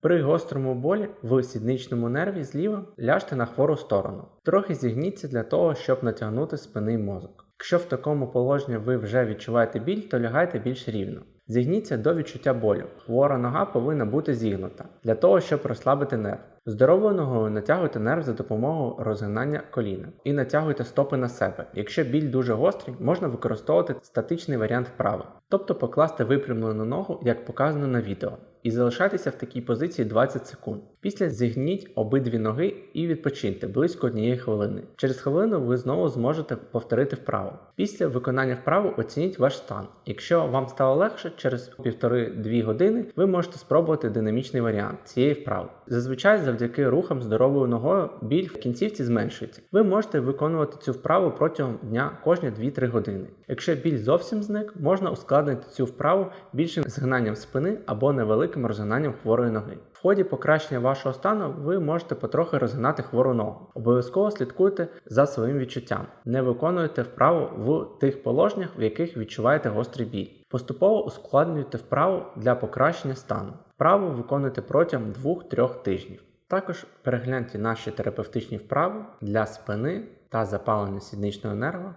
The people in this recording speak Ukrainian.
При гострому болі в сідничному нерві зліва ляжте на хвору сторону. Трохи зігніться для того, щоб натягнути спинний мозок. Якщо в такому положенні ви вже відчуваєте біль, то лягайте більш рівно. Зігніться до відчуття болю. Хвора нога повинна бути зігнута для того, щоб розслабити нерв. Здоровою ногою натягуйте нерв за допомогою розгинання коліна і натягуйте стопи на себе. Якщо біль дуже гострий, можна використовувати статичний варіант вправи, тобто покласти випрямлену ногу, як показано на відео, і залишайтеся в такій позиції 20 секунд. Після зігніть обидві ноги і відпочиньте близько однієї хвилини. Через хвилину ви знову зможете повторити вправу. Після виконання вправи оцініть ваш стан. Якщо вам стало легше, через 1,5-2 години ви можете спробувати динамічний варіант цієї вправи. Зазвичай завдяки рухам здоровою ногою біль в кінцівці зменшується. Ви можете виконувати цю вправу протягом дня кожні 2-3 години. Якщо біль зовсім зник, можна ускладнити цю вправу більшим згинанням спини або невеликим розгинанням хворої ноги. В ході покращення вашого стану ви можете потрохи розгинати хвору ногу. Обов'язково слідкуйте за своїм відчуттям. Не виконуйте вправу в тих положеннях, в яких відчуваєте гострий біль. Поступово ускладнюйте вправу для покращення стану. Вправу виконуйте протягом 2-3 тижнів. Також перегляньте наші терапевтичні вправи для спини та запалення сідничного нерва